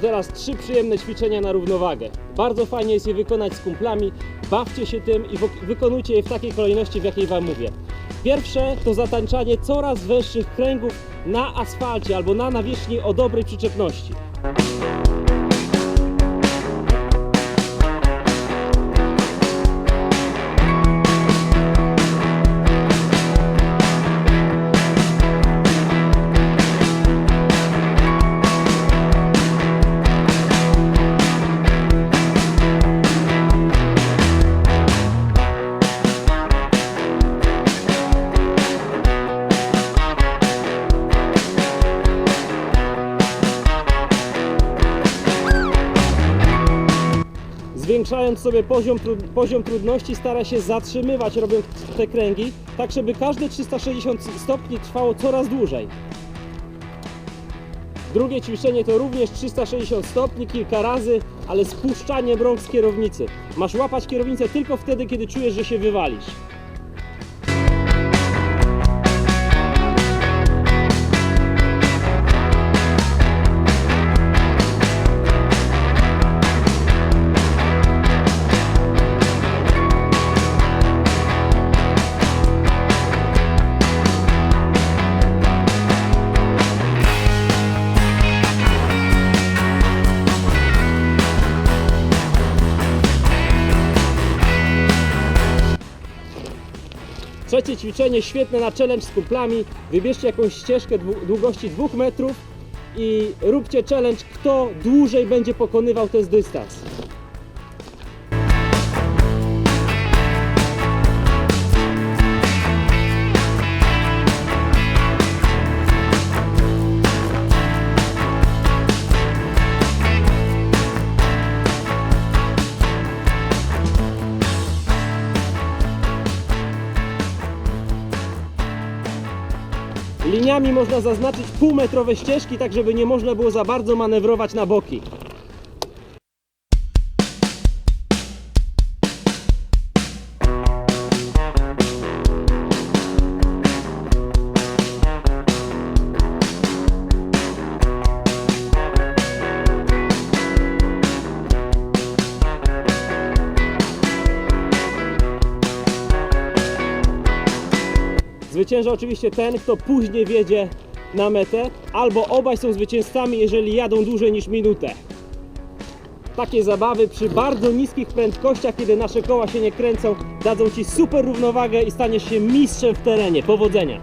teraz trzy przyjemne ćwiczenia na równowagę. Bardzo fajnie jest je wykonać z kumplami. Bawcie się tym i wykonujcie je w takiej kolejności, w jakiej Wam mówię. Pierwsze to zatańczanie coraz węższych kręgów na asfalcie albo na nawierzchni o dobrej przyczepności. Zwiększając sobie poziom, poziom trudności, stara się zatrzymywać robiąc te kręgi, tak żeby każde 360 stopni trwało coraz dłużej. Drugie ćwiczenie to również 360 stopni kilka razy, ale spuszczanie rąk z kierownicy. Masz łapać kierownicę tylko wtedy, kiedy czujesz, że się wywalisz. Trzecie ćwiczenie świetne na challenge z kumplami. Wybierzcie jakąś ścieżkę długości 2 metrów i róbcie challenge, kto dłużej będzie pokonywał ten dystans. Liniami można zaznaczyć półmetrowe ścieżki, tak żeby nie można było za bardzo manewrować na boki. Zwycięża oczywiście ten, kto później wiedzie na metę, albo obaj są zwycięzcami, jeżeli jadą dłużej niż minutę. Takie zabawy przy bardzo niskich prędkościach, kiedy nasze koła się nie kręcą, dadzą Ci super równowagę i staniesz się mistrzem w terenie. Powodzenia!